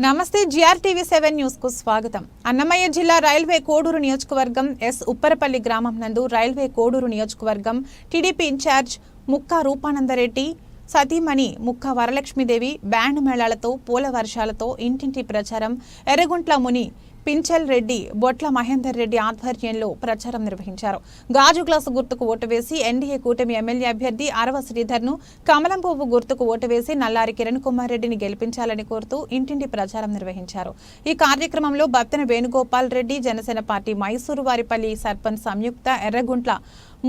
నమస్తే GRTV seven న్యూస్కు స్వాగతం. అన్నమయ్య జిల్లా రైల్వే కోడూరు నియోజకవర్గం ఎస్ ఉప్పరపల్లి గ్రామం నందు రైల్వే కోడూరు నియోజకవర్గం టీడీపీ ఇన్ఛార్జ్ ముక్కా రూపానందరెడ్డి సతీమణి ముక్క వరలక్ష్మీదేవి బ్యాండ్ మేళాలతో పూల వర్షాలతో ఇంటింటి ప్రచారం. ఎర్రగుంట్ల ముని పించల్ రెడ్డి బొట్ల మహేందర్ రెడ్డి ఆధ్వర్యంలో ప్రచారం నిర్వహించారు. గాజు గ్లాసు గుర్తుకు ఓటు వేసి ఎన్డీఏ కూటమి ఎమ్మెల్యే అభ్యర్థి అరవ శ్రీధర్ను కమలం పువ్వు గుర్తుకు ఓటు వేసి నల్లారి కిరణ్ కుమార్ రెడ్డిని గెలిపించాలని కోరుతూ ఇంటింటి ప్రచారం నిర్వహించారు. ఈ కార్యక్రమంలో Battena Venugopal Reddy Janasena party Mysuru Varipalli sarpanch Samyukta Erraguntla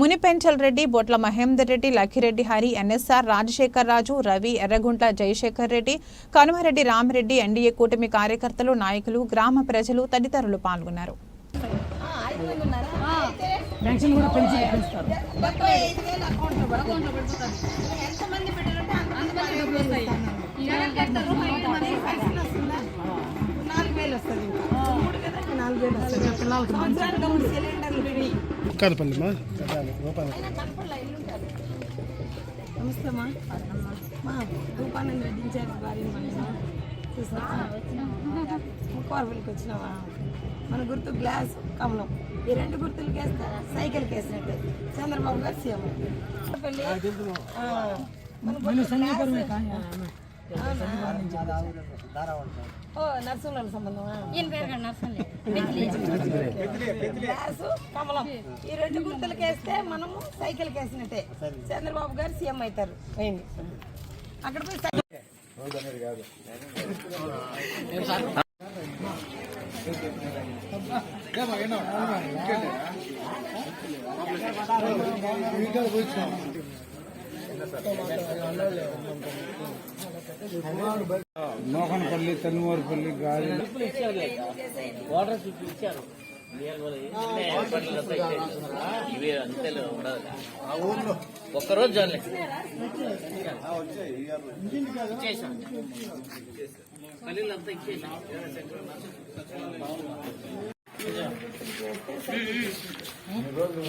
Munipenchal Reddy Botla Mahender Reddy Lakkireddy Hari NSR Rajasekhar Raju Ravi Erraguntla Jayasekhar Reddy Kanumareddy Ramireddy NDA కూటమి కార్యకర్తలు నాయకులు గ్రామ ప్రజలు తదితరులు పాల్గొన్నారు. నాలుగు వేలు వస్తుంది ఇంకా. మూడు కదా నాలుగు వేలు వస్తుంది. మూడు సిలిండర్లు ఫ్రీ నమస్తే మా మా రూపానంద రెడ్డి ఇన్ఛార్జ్ భార్య ముక్కవరపల్లికి వచ్చినావా మన గుర్తు గ్లాస్ కమలం ఈ రెండు గుర్తులు కేస్తే సైకిల్ కేసినట్టు చంద్రబాబు గారు సీఎం ఓ ఆ, సంబంధం గుర్తు పేరు ఓ నరసింహుల సంబంధమా గ్లాసు కమలం ఈ రెండు గుర్తులకి వేస్తే మనము సైకిల్ వేసినట్టే చంద్రబాబు గారు సీఎం అవుతారు వేయండి అక్కడ పోయి సై- మోహన్పల్లి తనుమూరుపల్లి గాలి. ఇవి అంతేలే ఉండదు ఒక్కరోజు చాలే. ఇచ్చేసాం.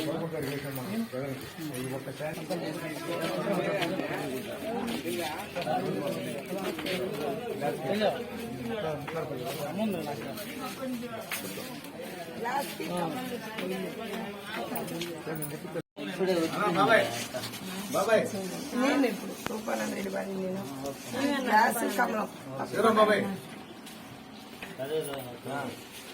పల్లీలంతా ఇచ్చేసాం నేను ఇప్పుడు నేను గ్లాసు కమలం పొలంతో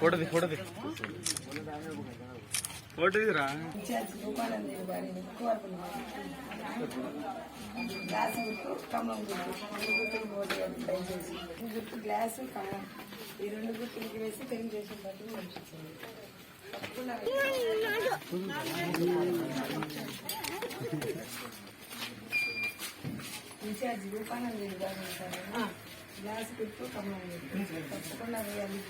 ఫోటోది ఫోటోది ఫోటోదిరా ఇన్ఛార్జ్ ఎక్కువ గ్లాస్ గుర్తు కమలం గుర్తు గుర్తులు పోటీ దయచేసి గుర్తు గ్లాసు కమలం ఈ రెండు గుర్తులకి వేసి తెలుగుదేశం చేసిన గెలిపించింది ఇన్ఛార్జ్ రూపానంద గారు గ్లాస్ గుర్తు కమలం గుర్తు తప్పకుండా వేయాలి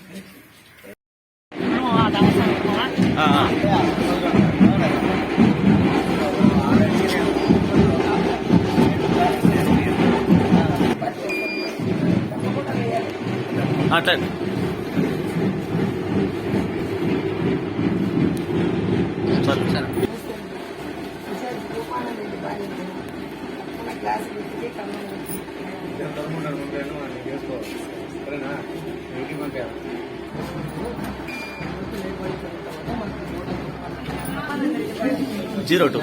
అట్లా గుర్తుకి కమలం గుర్తు సరేనా? ఇంటికి పంపారు జీరో టూ